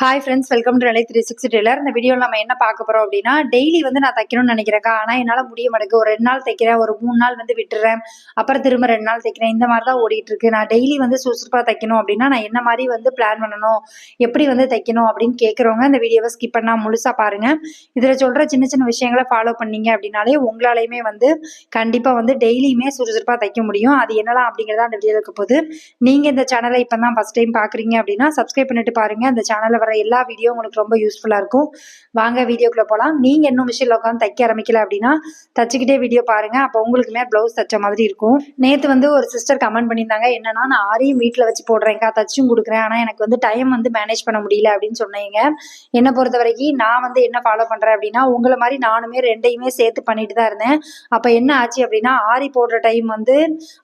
Hi friends welcome to நிலை three six tailor இந்த வீடியோவில் நம்ம என்ன பார்க்க போகிறோம் அப்படின்னா டெய்லி வந்து நான் தைக்கணும்னு நினைக்கிறேக்கா ஆனால் என்னால் முடிய மாட்டேங்குது. ஒரு ரெண்டு நாள் தைக்கிறேன் ஒரு மூணு நாள் வந்து விட்டுறேன். அப்புறம் திரும்ப ரெண்டு நாள் தைக்கிறேன். இந்த மாதிரி தான் ஓடிட்டு இருக்கு. நான் டெய்லி வந்து சுறுசுறுப்பாக தைக்கணும் அப்படின்னா நான் என்ன மாதிரி வந்து பிளான் பண்ணணும்? எப்படி வந்து தைக்கணும் அப்படின்னு கேட்குறவங்க இந்த வீடியோவை ஸ்கிப் பண்ணால் முழுசாக பாருங்கள் இதில் சொல்கிற சின்ன சின்ன விஷயங்களை ஃபாலோ பண்ணீங்க அப்படின்னாலே உங்களாலையுமே வந்து கண்டிப்பாக வந்து டெய்லியுமே சுறுசுறுப்பாக தைக்க முடியும். அது என்னலாம் அப்படிங்கிறத அந்த வீடியோ இருக்க போது நீங்கள் இந்த சேனலை இப்போ தான் ஃபஸ்ட் டைம் பார்க்குறீங்க அப்படின்னா சப்ஸ்கிரைப் பண்ணிட்டு பாருங்கள் அந்த சேனலில் வர எல்லா வீடியோ உங்களுக்கு ரொம்ப யூஸ்ஃபுல்லாக இருக்கும். வாங்க வீடியோக்குள்ளே போகலாம் நீங்கள் இன்னும் மிஷினில் உட்காந்து தைக்க ஆரம்பிக்கல அப்படின்னா தச்சுக்கிட்டே வீடியோ பாருங்கள் அப்போ உங்களுக்குமே ப்ளவுஸ் தச்ச மாதிரி இருக்கும். நேற்று வந்து ஒரு சிஸ்டர் கமெண்ட் பண்ணியிருந்தாங்க. என்னன்னா நான் ஆரியும் வீட்டில் வச்சு போடுறேன்க்கா தச்சும் கொடுக்குறேன். ஆனால் எனக்கு வந்து டைம் வந்து மேனேஜ் பண்ண முடியல அப்படின்னு சொன்னீங்க. என்னை பொறுத்த வரைக்கும் நான் வந்து என்ன ஃபாலோ பண்ணுறேன் அப்படின்னா உங்களை மாதிரி நானுமே ரெண்டையுமே சேர்த்து பண்ணிட்டு தான் இருந்தேன். அப்போ என்ன ஆச்சு அப்படின்னா ஆரி போடுற டைம் வந்து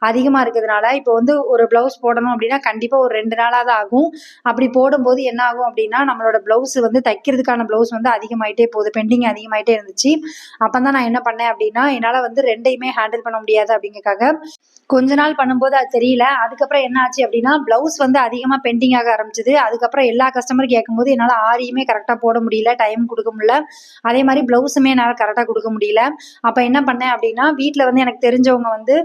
அதிகமாக இருக்கிறதுனால இப்போ வந்து ஒரு ப்ளவுஸ் போடணும் அப்படின்னா கண்டிப்பாக ஒரு ரெண்டு நாளாக தான் ஆகும். அப்படி போடும்போது என்ன ஆகும் அப்படின்னா நம்மளோட ப்ளவுஸ் வந்து தைக்கிறதுக்கான ப்ளவுஸ் வந்து அதிகமாயிட்டே போகுது. பெண்டிங் அதிகமாயிட்டே இருந்துச்சு. அப்போ தான் நான் என்ன பண்ணேன் அப்படின்னா என்னால் வந்து ரெண்டையுமே ஹேண்டில் பண்ண முடியாது அப்படிங்கறக்காக கொஞ்ச நாள் பண்ணும்போது அது தெரியல. அதுக்கப்புறம் என்ன ஆச்சு அப்படின்னா ப்ளவுஸ் வந்து அதிகமாக பெண்டிங் ஆக ஆரம்பிச்சது. அதுக்கப்புறம் எல்லா கஸ்டமர் கேட்கும்போது என்னால் ஆரியுமே கரெக்டாக போட முடியல டைம் கொடுக்க முடியல. அதே மாதிரி ப்ளவுஸுமே என்னால் கரெக்டாக கொடுக்க முடியல. அப்போ என்ன பண்ணேன் அப்படின்னா வீட்டில் வந்து எனக்கு தெரிஞ்சவங்க வந்து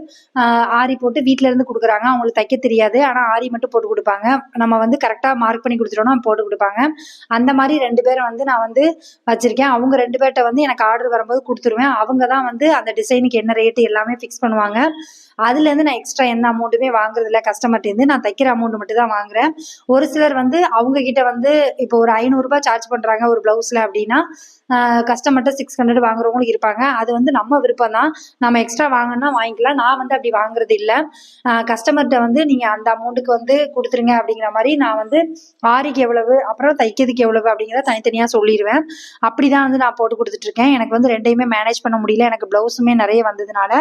ஆரி போட்டு வீட்டில இருந்து கொடுக்குறாங்க. அவங்களுக்கு தைக்க தெரியாது. ஆனால் ஆரி மட்டும் போட்டு கொடுப்பாங்க. நம்ம வந்து கரெக்டாக மார்க் பண்ணி கொடுத்துட்டோம்னா போட்டு கொடுப்பாங்க. அந்த மாதிரி ரெண்டு பேரை வந்து நான் வந்து வச்சிருக்கேன். அவங்க ரெண்டு பேர்கிட்ட வந்து எனக்கு ஆர்டர் வரும்போது கொடுத்துருவேன். அவங்க தான் வந்து அந்த டிசைனுக்கு என்ன ரேட்டு எல்லாமே ஃபிக்ஸ் பண்ணுவாங்க. அதுலேருந்து நான் எக்ஸ்ட்ரா எந்த அமௌண்ட்டுமே வாங்குறதில்ல. கஸ்டமர்ட்டேருந்து நான் தைக்கிற அமௌண்ட் மட்டும் தான் வாங்குறேன். ஒரு சிலர் வந்து அவங்க கிட்ட வந்து இப்போ ஒரு ஐநூறுரூபா சார்ஜ் பண்ணுறாங்க ஒரு ப்ளவுஸில் அப்படின்னா கஸ்டமர்கிட்ட சிக்ஸ் ஹண்ட்ரட் வாங்குறவங்களும் இருப்பாங்க. அது வந்து நம்ம விருப்பம் தான். நம்ம எக்ஸ்ட்ரா வாங்கினா வாங்கிக்கலாம். நான் வந்து அப்படி வாங்குறது இல்லை. கஸ்டமர்கிட்ட வந்து நீங்கள் அந்த அமௌண்ட்டுக்கு வந்து கொடுத்துருங்க அப்படிங்கிற மாதிரி நான் வந்து ஆரிக்கு எவ்வளவு அப்புறம் தைக்கிறதுக்கு எவ்வளவு அப்படிங்கிறத தனித்தனியாக சொல்லிடுவேன் அப்படி தான் வந்து நான் போட்டு கொடுத்துட்ருக்கேன் எனக்கு வந்து ரெண்டையுமே மேனேஜ் பண்ண முடியல. எனக்கு ப்ளவுஸுமே நிறைய வந்ததுனால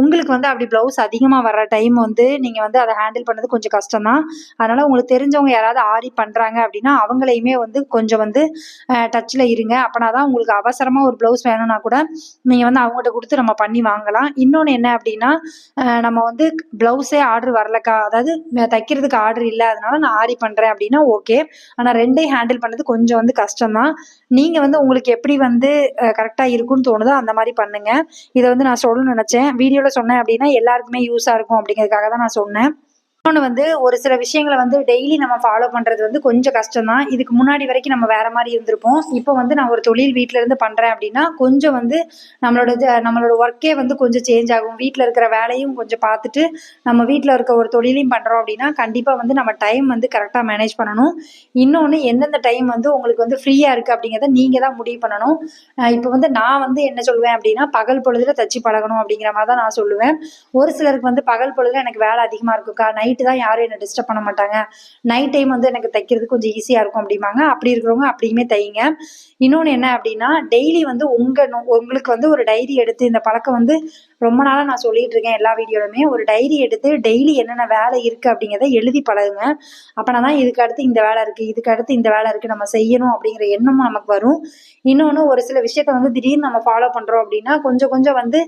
உங்களுக்கு வந்து அப்படி ப்ளவுஸ் அதிகமாக வர்ற டைம் வந்து நீங்கள் வந்து அதை ஹேண்டில் பண்ணது கொஞ்சம் கஷ்டம் தான் அதனால் உங்களுக்கு தெரிஞ்சவங்க யாராவது ஆரி பண்ணுறாங்க அப்படின்னா அவங்களையுமே வந்து கொஞ்சம் வந்து டச்சில் இருங்க. அப்போனா தான் உங்களுக்கு அவசரமாக ஒரு ப்ளவுஸ் வேணும்னா கூட நீங்கள் வந்து அவங்ககிட்ட கொடுத்து நம்ம பண்ணி வாங்கலாம். இன்னொன்று என்ன அப்படின்னா நம்ம வந்து ப்ளவுஸே ஆர்டர் வரலக்கா. அதாவது தைக்கிறதுக்கு ஆர்டர் இல்லை. அதனால நான் ஆரி பண்ணுறேன் அப்படின்னா ஓகே ஆனால் ரெண்டையும் ஹேண்டில் பண்ணது கொஞ்சம் வந்து கஷ்டம் தான் நீங்கள் வந்து உங்களுக்கு எப்படி வந்து கரெக்டாக இருக்கும்னு தோணுதோ அந்த மாதிரி பண்ணுங்கள் இதை வந்து நான் சொல்லணும்னு நினச்சேன். வீடியோவில் சொன்னேன் அப்படின்னா எல்லாருக்குமே யூஸாக இருக்கும் அப்படிங்கிறதுக்காக தான் நான் சொன்னேன். இன்னொன்று வந்து ஒரு சில விஷயங்களை வந்து டெய்லி நம்ம ஃபாலோ பண்ணுறது வந்து கொஞ்சம் கஷ்டம் தான் இதுக்கு முன்னாடி வரைக்கும் நம்ம வேற மாதிரி இருந்திருப்போம். இப்போ வந்து நான் ஒரு தொழில் வீட்டில இருந்து பண்ணுறேன் அப்படின்னா கொஞ்சம் வந்து நம்மளோட நம்மளோட ஒர்க்கே வந்து கொஞ்சம் சேஞ்ச் ஆகும். வீட்டில் இருக்கிற வேலையும் கொஞ்சம் பார்த்துட்டு நம்ம வீட்டில் இருக்க ஒரு தொழிலையும் பண்ணுறோம் அப்படின்னா கண்டிப்பாக வந்து நம்ம டைம் வந்து கரெக்டாக மேனேஜ் பண்ணணும். இன்னொன்று எந்தெந்த டைம் வந்து உங்களுக்கு வந்து ஃப்ரீயாக இருக்குது அப்படிங்கிறத நீங்கள் தான் முடிவு பண்ணணும். இப்போ வந்து நான் வந்து என்ன சொல்லுவேன் அப்படின்னா பகல் பொழுதுல தச்சு பழகணும் அப்படிங்கிற மாதிரி தான் நான் சொல்லுவேன். ஒரு சிலருக்கு வந்து பகல் பொழுதுல எனக்கு வேலை அதிகமாக இருக்குக்கா நைட்டு தான் யாரும் என்னை டிஸ்டர்ப் பண்ண மாட்டாங்க. நைட் டைம் வந்து எனக்கு தைக்கிறது கொஞ்சம் ஈஸியாக இருக்கும் அப்படிம்பாங்க. அப்படி இருக்கிறவங்க அப்படியுமே தைங்க. இன்னொன்று என்ன அப்படின்னா டெய்லி வந்து உங்கள் உங்களுக்கு வந்து ஒரு டைரி எடுத்து இந்த பழக்கம் வந்து ரொம்ப நாளாக நான் சொல்லிட்டு இருக்கேன் எல்லா வீடியோலுமே ஒரு டைரி எடுத்து டெய்லி என்னென்ன வேலை இருக்குது அப்படிங்கிறத எழுதி பழகுங்க. அப்போனா தான் இதுக்கு அடுத்து இந்த வேலை இருக்குது இதுக்கு அடுத்து இந்த வேலை இருக்குது நம்ம செய்யணும் அப்படிங்கிற எண்ணமும் நமக்கு வரும். இன்னொன்று ஒரு சில விஷயத்த வந்து திடீர்னு நம்ம ஃபாலோ பண்ணுறோம் அப்படின்னா கொஞ்சம் கொஞ்சம் வந்து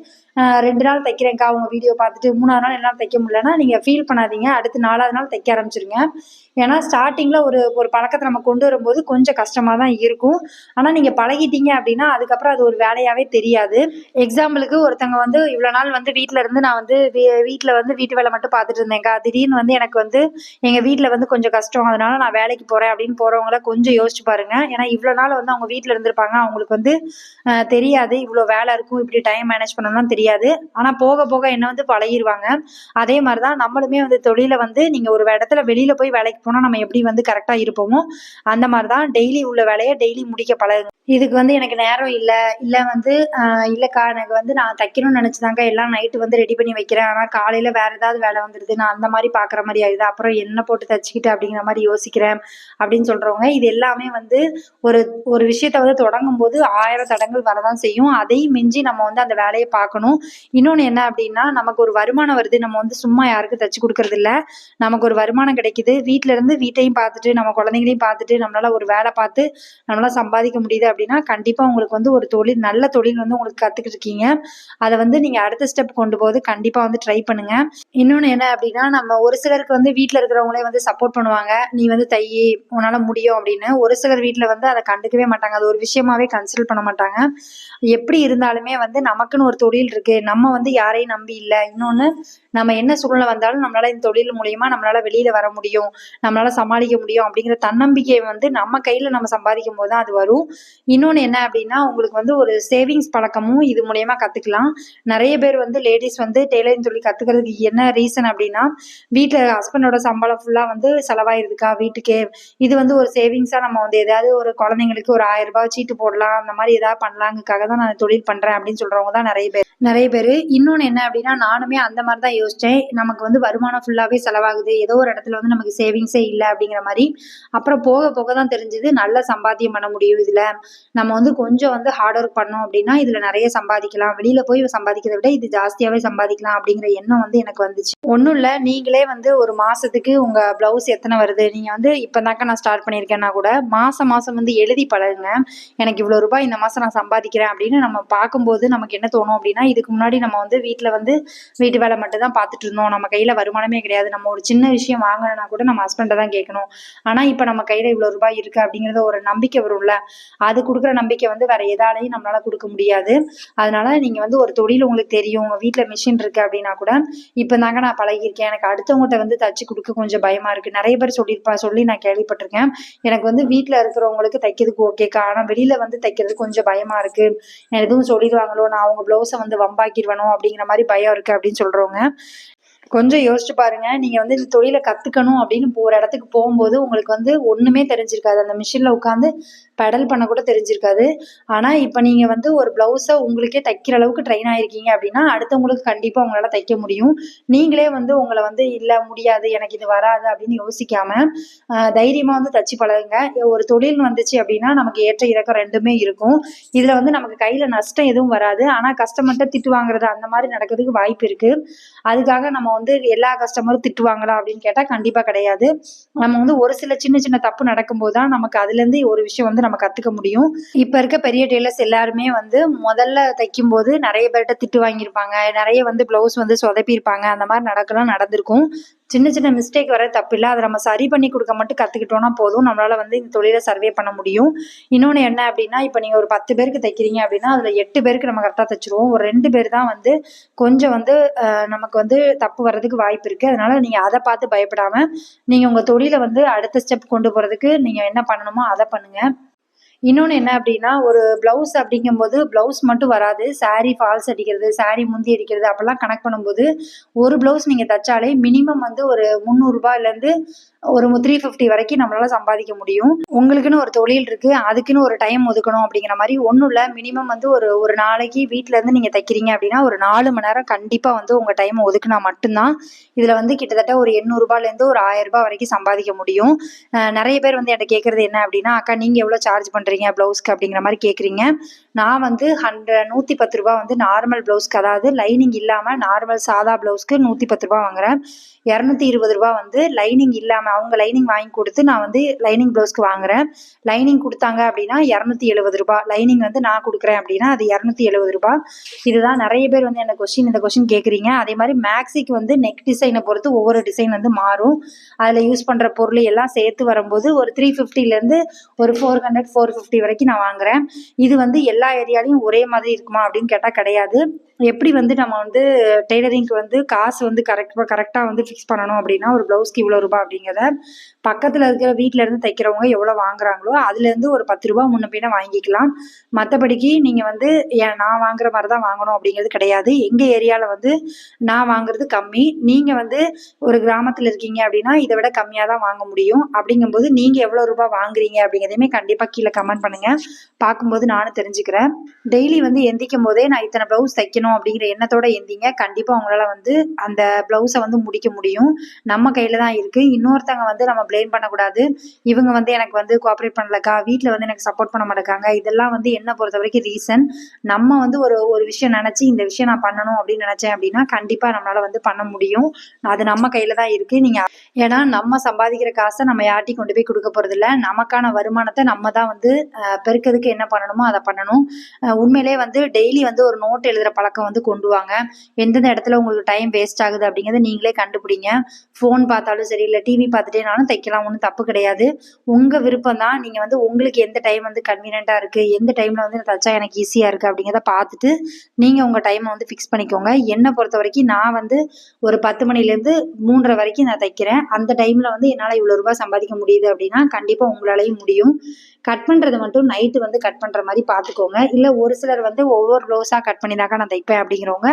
ரெண்டு நாள் தைக்கிறேன்க்கா உங்கள் வீடியோ பார்த்துட்டு மூணாவது நாள் என்னால் தைக்க முடியலன்னா நீங்கள் ஃபீல் பண்ணாதீங்க. அடுத்து நாலாவது நாள் தைக்க ஆரம்பிச்சிருங்க. ஏன்னா ஸ்டார்டிங்கில் ஒரு ஒரு பழக்கத்தை நம்ம கொண்டு வரும்போது கொஞ்சம் கஷ்டமாக தான் இருக்கும். ஆனால் நீங்கள் பழகிட்டீங்க அப்படின்னா அதுக்கப்புறம் அது ஒரு வேலையாகவே தெரியாது. எக்ஸாம்பிளுக்கு ஒருத்தங்க வந்து இவ்வளோ நாள் வந்து வீட்டில் இருந்து நான் வந்து வீட்டில் வந்து வீட்டு வேலை மட்டும் பார்த்துட்டு இருந்தேங்க திடீர்னு வந்து எனக்கு வந்து எங்கள் வீட்டில் வந்து கொஞ்சம் கஷ்டம். அதனால நான் வேலைக்கு போகிறேன் அப்படின்னு போகிறவங்கள கொஞ்சம் யோசிச்சு பாருங்க. ஏன்னா இவ்வளோ நாள் வந்து அவங்க வீட்டில் இருந்திருப்பாங்க. அவங்களுக்கு வந்து தெரியாது இவ்வளோ வேலை இருக்கும் இப்படி டைம் மேனேஜ் பண்ணணும்லாம் தெரியாது. ஆனால் போக போக என்ன வந்து பழகிடுவாங்க அதே மாதிரி தான் நம்மளுமே வந்து தொழிலை வந்து நீங்கள் ஒரு இடத்துல வெளியில் போய் வேலைக்கு போனால் நம்ம எப்படி வந்து கரெக்டாக இருப்போமோ அந்த மாதிரி தான் டெய்லி உள்ள வேலையை டெய்லி முடிக்க பழகுங்க. இதுக்கு வந்து எனக்கு நேரம் இல்லை. இல்லை வந்து இல்லைக்கா எனக்கு வந்து நான் தைக்கணும்னு நினச்சிதாங்க எல்லாம் நைட்டு வந்து ரெடி பண்ணி வைக்கிறேன். ஆனால் காலையில் வேறு ஏதாவது வேலை வந்துடுது நான் அந்த மாதிரி பார்க்குற மாதிரி ஆயிடுது. அப்புறம் என்ன போட்டு தச்சுக்கிட்டு அப்படிங்கிற மாதிரி யோசிக்கிறேன் அப்படின்னு சொல்கிறவங்க இது எல்லாமே வந்து ஒரு ஒரு விஷயத்த வந்து தொடங்கும் போது ஆயிரம் தடங்கள் வரதான் செய்யும். அதையும் மிஞ்சி நம்ம வந்து அந்த வேலையை பார்க்கணும். இன்னொன்று என்ன அப்படின்னா நமக்கு ஒரு வருமானம் வருது. நம்ம வந்து சும்மா யாருக்கும் தச்சு கொடுக்கறது இல்லை. நமக்கு ஒரு வருமானம் கிடைக்குது. வீட்டிலேருந்து இருந்து வீட்டையும் பார்த்துட்டு நம்ம குழந்தைங்களையும் பார்த்துட்டு நம்மளால ஒரு வேலை பார்த்து நம்மளால சம்பாதிக்க முடியுது அப்படின்னா கண்டிப்பாக உங்களுக்கு வந்து ஒரு தொழில் நல்ல தொழில் வந்து உங்களுக்கு கற்றுக்கிட்டு இருக்கீங்க. அதை வந்து நீங்க நீங்கள் அடுத்த ஸ்டெப் கொண்டு போது கண்டிப்பாக வந்து ட்ரை பண்ணுங்க. இன்னொன்று என்ன அப்படின்னா நம்ம ஒரு சிலருக்கு வந்து வீட்டில் இருக்கிறவங்களே வந்து சப்போர்ட் பண்ணுவாங்க. நீ வந்து தையி உன்னால் முடியும் அப்படின்னு. ஒரு சிலர் வீட்டில் வந்து அதை கண்டுக்கவே மாட்டாங்க. அது ஒரு விஷயமாவே கன்சிடர் பண்ண மாட்டாங்க. எப்படி இருந்தாலுமே வந்து நமக்குன்னு ஒரு தொழில் இருக்கு. நம்ம வந்து யாரையும் நம்பி இல்லை. இன்னொன்று நம்ம என்ன சூழ்நிலை வந்தாலும் நம்மளால இந்த தொழில் மூலியமா நம்மளால வெளியில வர முடியும். நம்மளால சமாளிக்க முடியும் அப்படிங்கிற தன்னம்பிக்கையை வந்து நம்ம கையில நம்ம சம்பாதிக்கும் போது தான் அது வரும். இன்னொன்று என்ன அப்படின்னா உங்களுக்கு வந்து ஒரு சேவிங்ஸ் பழக்கமும் இது மூலியமா கத்துக்கலாம். நிறைய நிறைய பேர் வந்து லேடிஸ் வந்து டெய்லரிங் தொழில் கத்துக்கிறதுக்கு என்ன ரீசன் அப்படின்னா வீட்டில் ஹஸ்பண்டோட சம்பளம் ஃபுல்லாக வந்து செலவாயிருதுக்கா வீட்டுக்கே? இது வந்து ஒரு சேவிங்ஸாக நம்ம வந்து ஏதாவது ஒரு குழந்தைங்களுக்கு ஒரு ஆயிரம் ரூபாய் சீட்டு போடலாம் அந்த மாதிரி ஏதாவது பண்ணலாங்கக்காக தான் நான் தொழில் பண்ணுறேன் அப்படின்னு சொல்கிறவங்க தான் நிறைய பேர். நிறைய பேர். இன்னொன்று என்ன அப்படின்னா நானுமே அந்த மாதிரி தான் யோசித்தேன் நமக்கு வந்து வருமானம் ஃபுல்லாகவே செலவாகுது. ஏதோ ஒரு இடத்துல வந்து நமக்கு சேவிங்ஸே இல்லை அப்படிங்கிற மாதிரி. அப்புறம் போக போக தான் தெரிஞ்சுது நல்ல சம்பாத்தியம் பண்ண முடியும் இதில். நம்ம வந்து கொஞ்சம் வந்து ஹார்ட் ஒர்க் பண்ணோம் அப்படின்னா இதில் நிறைய சம்பாதிக்கலாம். வெளியில் போய் சம்பாதிக்கிறத விட இது ஜாஸ்தியாகவே சம்பாதிக்கலாம் அப்படிங்கிற எண்ணம் வந்து எனக்கு வந்துச்சு. ஒன்றும் இல்லை நீங்களே வந்து ஒரு மாதத்துக்கு உங்கள் ப்ளவுஸ் எத்தனை வருது? நீங்கள் வந்து இப்போ தாக்க நான் ஸ்டார்ட் பண்ணியிருக்கேன்னா கூட மாதம் மாதம் வந்து எழுதி பழகுங்க. எனக்கு இவ்வளோ ரூபாய் இந்த மாதம் நான் சம்பாதிக்கிறேன் அப்படின்னு நம்ம பார்க்கும்போது நமக்கு என்ன தோணும் அப்படின்னா இதுக்கு முன்னாடி நம்ம வந்து வீட்டில் வந்து வீட்டு வேலை மட்டும் தான் பார்த்துட்டு இருந்தோம். நம்ம கையில் வருமானமே கிடையாது. நம்ம ஒரு சின்ன விஷயம் வாங்கணும்னா கூட நம்ம ஹஸ்பண்டை தான் கேட்கணும். ஆனால் இப்போ நம்ம கையில் இவ்வளோ ரூபாய் இருக்குது அப்படிங்கிறத ஒரு நம்பிக்கை வரும்ல. அது கொடுக்குற நம்பிக்கை வந்து வேற எதாலையும் நம்மளால கொடுக்க முடியாது. அதனால நீங்கள் வந்து ஒரு தொழில் உங்களுக்கு தெரியும். உங்கள் வீட்டில் மிஷின் இருக்குது அப்படின்னா கூட இப்போ தாங்க நான் பழகியிருக்கேன். எனக்கு அடுத்தவங்ககிட்ட வந்து தச்சு கொடுக்க கொஞ்சம் பயமா இருக்கு. நிறைய பேர் சொல்லியிருப்பா சொல்லி நான் கேள்விப்பட்டிருக்கேன். எனக்கு வந்து வீட்டில் இருக்கிறவங்களுக்கு தைக்கிறதுக்கு ஓகேக்கா ஆனால் வெளியில் வந்து தைக்கிறது கொஞ்சம் பயமா இருக்கு. எதுவும் சொல்லிடுவாங்களோ நான் அவங்க ப்ளவுஸை வந்து வம்பாக்கிடுவனும் அப்படிங்கிற மாதிரி பயம் இருக்கு அப்படின்னு சொல்றவங்க. கொஞ்சம் யோசிச்சு பாருங்க. நீங்க வந்து இந்த தொழிலை கத்துக்கணும் அப்படின்னு போற இடத்துக்கு போகும்போது உங்களுக்கு வந்து ஒண்ணுமே தெரிஞ்சிருக்காது. அந்த மிஷின்ல உட்காந்து பெடல் பண்ண கூட தெரிஞ்சிருக்காது. ஆனா இப்ப நீங்க வந்து ஒரு பிளவுஸை உங்களுக்கே தைக்கிற அளவுக்கு ட்ரெயின் ஆயிருக்கீங்க அப்படின்னா அடுத்தவங்களுக்கு கண்டிப்பா உங்களால தைக்க முடியும். நீங்களே வந்து உங்களை வந்து இல்ல முடியாது எனக்கு இது வராது அப்படின்னு யோசிக்காம தைரியமா வந்து தச்சு பழகுங்க. ஒரு தொழில் வந்துச்சு அப்படின்னா நமக்கு ஏற்ற இறக்கம் ரெண்டுமே இருக்கும். இதுல வந்து நமக்கு கையில நஷ்டம் எதுவும் வராது. ஆனா கஸ்டமர்கிட்ட திட்டு வாங்குறது அந்த மாதிரி நடக்கிறதுக்கு வாய்ப்பு இருக்கு. அதுக்காக நம்ம வந்து எல்லா கஸ்டமரும் திட்டுவாங்களா அப்படின்னு கேட்டால் கண்டிப்பாக கிடையாது. நம்ம வந்து ஒரு சில சின்ன சின்ன தப்பு நடக்கும்போது தான் நமக்கு அதுலேருந்து ஒரு விஷயம் வந்து நம்ம கற்றுக்க முடியும். இப்போ இருக்க பெரிய டெய்லர்ஸ் எல்லாருமே வந்து முதல்ல தைக்கும் போது நிறைய பேர்கிட்ட திட்டு வாங்கியிருப்பாங்க. நிறைய வந்து ப்ளவுஸ் வந்து சொதப்பியிருப்பாங்க. அந்த மாதிரி நடக்கலாம் நடந்திருக்கும். சின்ன சின்ன மிஸ்டேக் வர தப்பு இல்லை அதை நம்ம சரி பண்ணி கொடுக்க மட்டும் கற்றுக்கிட்டோம்னா போதும். நம்மளால் வந்து இந்த தொழிலை சர்வே பண்ண முடியும். இன்னொன்று என்ன அப்படின்னா இப்போ நீங்கள் ஒரு பத்து பேருக்கு தைக்கிறீங்க அப்படின்னா அதில் எட்டு பேருக்கு நம்ம கரெக்டாக தைச்சிருவோம். ஒரு ரெண்டு பேர் தான் வந்து கொஞ்சம் வந்து நமக்கு வந்து தப்பு வர்றதுக்கு வாய்ப்பு இருக்குது அதனால் நீங்கள் அதை பார்த்து பயப்படாமல் நீங்கள் உங்கள் தொழிலை வந்து அடுத்த ஸ்டெப் கொண்டு போகிறதுக்கு நீங்கள் என்ன பண்ணணுமோ அதை பண்ணுங்கள் இன்னொன்று என்ன அப்படின்னா ஒரு ப்ளவுஸ் அப்படிங்கும்போது ப்ளவுஸ் மட்டும் வராது. சாரீ ஃபால்ஸ் அடிக்கிறது சாரீ முந்தி அடிக்கிறது அப்படிலாம் கணக்கு பண்ணும்போது ஒரு ப்ளவுஸ் நீங்கள் தைச்சாலே மினிமம் வந்து ஒரு முந்நூறுரூபாயிலேருந்து ஒரு த்ரீ ஃபிஃப்டி வரைக்கும் நம்மளால சம்பாதிக்க முடியும். உங்களுக்குன்னு ஒரு தொழில் இருக்குது அதுக்குன்னு ஒரு டைம் ஒதுக்கணும் அப்படிங்கிற மாதிரி ஒன்றும் இல்லை. மினிமம் வந்து ஒரு ஒரு நாளைக்கு வீட்டில இருந்து நீங்கள் தைக்கிறீங்க அப்படின்னா ஒரு நாலு மணி நேரம் கண்டிப்பாக வந்து உங்கள் டைம் ஒதுக்குனா மட்டும்தான். இதில் வந்து கிட்டத்தட்ட ஒரு எண்ணூறுபாலேருந்து ஒரு ஆயிரம் ரூபாய் வரைக்கும் சம்பாதிக்க முடியும். நிறைய பேர் வந்து என்கிட்ட கேட்குறது என்ன அப்படின்னா அக்கா நீங்கள் எவ்வளோ சார்ஜ் பண்ணுறீங்க ப்ளவுஸ்க்கு அப்படிங்கிற மாதிரி கேட்குறீங்க நான் வந்து ஹண்ட்ரட் நூற்றி பத்து ரூபா வந்து நார்மல் ப்ளவுஸ்க்கு அதாவது லைனிங் இல்லாமல் நார்மல் சாதா ப்ளவுஸ்க்கு நூற்றி பத்து ரூபா வாங்குறேன். இரநூத்தி இருபது ரூபா வந்து லைனிங் இல்லாமல் அவங்க லைனிங் வாங்கி கொடுத்து நான் வந்து லைனிங் ப்ளவுஸ்க்கு வாங்குறேன். லைனிங் கொடுத்தாங்க அப்படின்னா இரநூத்தி எழுபது ரூபா. லைனிங் வந்து நான் கொடுக்குறேன் அப்படின்னா அது இரநூத்தி எழுபது ரூபா. இதுதான் நிறைய பேர் வந்து என்ன கொஸ்டின் இந்த கொஸ்டின் கேட்குறீங்க அதே மாதிரி மேக்ஸிக்கு வந்து நெக் டிசைனை பொறுத்து ஒவ்வொரு டிசைன் வந்து மாறும். அதில் யூஸ் பண்ணுற பொருள் எல்லாம் சேர்த்து வரும்போது ஒரு த்ரீ ஃபிஃப்டிலேருந்து ஒரு ஃபோர் ஹண்ட்ரட் ஃபோர் ஃபிஃப்டி வரைக்கும் நான் வாங்குறேன். இது வந்து எல்லா எல்லா ஏரியாலையும் ஒரே மாதிரி இருக்குமா அப்படின்னு கேட்டால் கிடையாது. எப்படி வந்து நம்ம வந்து டெய்லரிங்க்கு வந்து காசு வந்து கரெக்டாக கரெக்டாக வந்து ஃபிக்ஸ் பண்ணணும் அப்படின்னா ஒரு ப்ளவுஸ்க்கு இவ்வளோ ரூபாய் அப்படிங்கிறத பக்கத்தில் இருக்கிற வீட்டில இருந்து தைக்கிறவங்க எவ்வளோ வாங்குறாங்களோ அதுலேருந்து ஒரு பத்து ரூபா முன்ன பின்ன வாங்கிக்கலாம். மற்றபடிக்கு நீங்கள் வந்து ஏன் நான் வாங்குற மாதிரி தான் வாங்கணும் அப்படிங்கிறது கிடையாது. எங்கள் ஏரியாவில் வந்து நான் வாங்குறது கம்மி. நீங்கள் வந்து ஒரு கிராமத்தில் இருக்கீங்க அப்படின்னா இதை விட கம்மியாக தான் வாங்க முடியும். அப்படிங்கும்போது நீங்கள் எவ்வளோ ரூபாய் வாங்குறீங்க அப்படிங்கிறதையுமே கண்டிப்பாக கீழே கமெண்ட் பண்ணுங்கள் பார்க்கும்போது நானும் தெரிஞ்சுக்கிறேன். டெய்லி வந்து எந்திக்கும் போதே நான் இத்தனை ப்ளவுஸ் தைக்கணும் அப்படிங்கிற எண்ணத்தோட எந்திங்க. கண்டிப்பாக உங்களால் வந்து அந்த ப்ளவுஸை வந்து முடிக்க முடியும். நம்ம கையில் தான் இருக்குது இன்னொருத்தங்க வந்து நம்ம ப்ளேம் பண்ணக்கூடாது. இவங்க வந்து எனக்கு வந்து கோஆப்ரேட் பண்ணலக்கா. வீட்டில் வந்து எனக்கு சப்போர்ட் பண்ண மாட்டேங்காங்க. இதெல்லாம் வந்து என்ன பொறுத்த வரைக்கும் ரீசன் நம்ம வந்து ஒரு ஒரு விஷயம் நினச்சி இந்த விஷயம் நான் பண்ணணும் அப்படின்னு நினச்சேன் அப்படின்னா கண்டிப்பாக நம்மளால் வந்து பண்ண முடியும். அது நம்ம கையில் தான் இருக்குது நீங்கள் ஏன்னா நம்ம சம்பாதிக்கிற காசை நம்ம யார்ட்டி கொண்டு போய் கொடுக்க போகிறதில்ல நமக்கான வருமானத்தை நம்ம தான் வந்து பெருக்கிறதுக்கு என்ன பண்ணணுமோ அதை பண்ணணும். உண்மையிலே வந்து டெய்லி வந்து ஒரு நோட் எழுதுகிற பழக்கம் வந்து கொண்டு வாங்க. எந்தெந்த இடத்துல உங்களுக்கு டைம் வேஸ்ட் ஆகுது அப்படிங்கிறத நீங்களே கண்டுபிடிங்க. ஃபோன் பார்த்தாலும் சரி இல்லை டிவி பார்த்துட்டேனாலும் வைக்கலாம் ஒன்றும் தப்பு கிடையாது. உங்கள் விருப்பம் தான் நீங்கள் வந்து உங்களுக்கு எந்த டைம் வந்து கன்வீனியண்ட்டாக இருக்குது எந்த டைமில் வந்து தச்சா எனக்கு ஈஸியாக இருக்குது அப்படிங்கிறத பார்த்துட்டு நீங்கள் உங்கள் டைமை வந்து ஃபிக்ஸ் பண்ணிக்கோங்க. என்னை பொறுத்த வரைக்கும் நான் வந்து ஒரு பத்து மணிலேருந்து மூன்றரை வரைக்கும் நான் தைக்கிறேன். அந்த டைமில் வந்து என்னால் இவ்வளோ ரூபாய் சம்பாதிக்க முடியுது அப்படின்னா கண்டிப்பாக உங்களாலையும் முடியும். கட் பண்ணுறது மட்டும் நைட்டு வந்து கட் பண்ணுற மாதிரி பார்த்துக்கோங்க. இல்லை ஒரு சிலர் வந்து ஒவ்வொரு ப்ளவுஸாக கட் பண்ணி தாக்கா நான் தைப்பேன் அப்படிங்கிறவங்க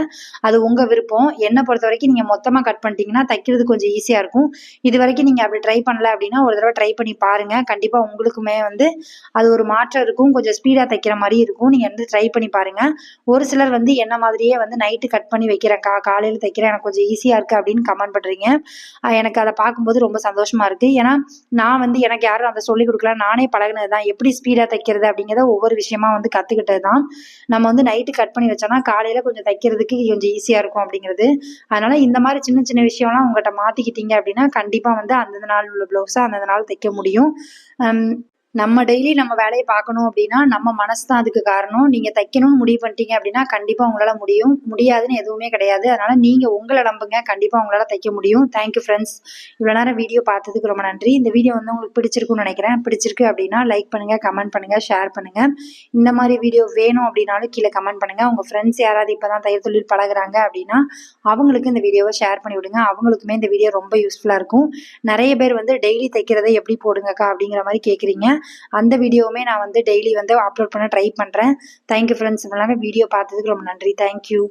அது உங்கள் விருப்பம். என்னை பொறுத்த வரைக்கும் நீங்கள் மொத்தமாக கட் பண்ணிட்டீங்கன்னா தைக்கிறது கொஞ்சம் ஈஸியாக இருக்கும். இது வரைக்கும் நீங்கள் அப்படி ட்ரை பண்ணல அப்படின்னா ஒரு தடவை ட்ரை பண்ணி பாருங்கள் கண்டிப்பாக உங்களுக்குமே வந்து அது ஒரு மாற்றம் இருக்கும். கொஞ்சம் ஸ்பீடாக தைக்கிற மாதிரி இருக்கும். நீங்கள் வந்து ட்ரை பண்ணி பாருங்கள் ஒரு சிலர் வந்து என்ன மாதிரியே வந்து நைட்டு கட் பண்ணி வைக்கிறேன்க்கா காலையில் தைக்கிறேன். எனக்கு கொஞ்சம் ஈஸியாக இருக்குது அப்படின்னு கமெண்ட் பண்ணுறீங்க எனக்கு அதை பார்க்கும்போது ரொம்ப சந்தோஷமாக இருக்குது ஏன்னா நான் வந்து எனக்கு யாரும் அதை சொல்லிக் கொடுக்கல. நானே பழகினது தான் எப்படி ஸ்பீடாக தைக்கிறது அப்படிங்கிறத ஒவ்வொரு விஷயமா வந்து கற்றுக்கிட்டது தான் நம்ம வந்து நைட்டு கட் பண்ணி வச்சோம்னா காலையில் கொஞ்சம் தைக்கிறதுக்கு கொஞ்சம் ஈஸியாக இருக்கும் அப்படிங்கிறது. அதனால் இந்த மாதிரி சின்ன சின்ன விஷயம்லாம் உங்கள்கிட்ட மாற்றிக்கிட்டீங்க அப்படின்னா கண்டிப்பாக வந்து அந்தந்த நாள் உள்ள ப்ளவுஸாக அந்தந்த நாள் தைக்க முடியும். நம்ம டெய்லி நம்ம வேலையை பார்க்கணும் அப்படின்னா நம்ம மனசு தான் அதுக்கு காரணம். நீங்கள் தைக்கணும்னு முடிவு பண்ணிட்டீங்க அப்படின்னா கண்டிப்பாக உங்களால் முடியும். முடியாதுன்னு எதுவுமே கிடையாது. அதனால் நீங்கள் உங்களை நம்புங்க. கண்டிப்பாக உங்களால் தைக்க முடியும். தேங்க்யூ ஃப்ரெண்ட்ஸ் இவ்வளோ நேரம் வீடியோ பார்த்ததுக்கு ரொம்ப நன்றி. இந்த வீடியோ வந்து உங்களுக்கு பிடிச்சிருக்குன்னு நினைக்கிறேன். பிடிச்சிருக்கு அப்படின்னா லைக் பண்ணுங்கள் கமெண்ட் பண்ணுங்கள் ஷேர் பண்ணுங்கள் இந்த மாதிரி வீடியோ வேணும் அப்படின்னாலும் கீழே கமெண்ட் பண்ணுங்கள் உங்கள் ஃப்ரெண்ட்ஸ் யாராவது இப்போ தான் தையல் தொழில் பழகுறாங்க அப்படின்னா அவங்களுக்கு இந்த வீடியோவை ஷேர் பண்ணி விடுங்க. அவங்களுக்குமே இந்த வீடியோ ரொம்ப யூஸ்ஃபுல்லாக இருக்கும். நிறைய பேர் வந்து டெய்லி தைக்கிறதை எப்படி போடுங்கக்கா அப்படிங்கிற மாதிரி கேட்குறீங்க அந்த வீடியோவுமே நான் வந்து டெய்லி வந்து அப்லோட் பண்ண ட்ரை பண்ணுறேன் தேங்க்யூ ஃப்ரெண்ட்ஸ் எல்லாமே வீடியோ பார்த்ததுக்கு ரொம்ப நன்றி. தேங்க்யூ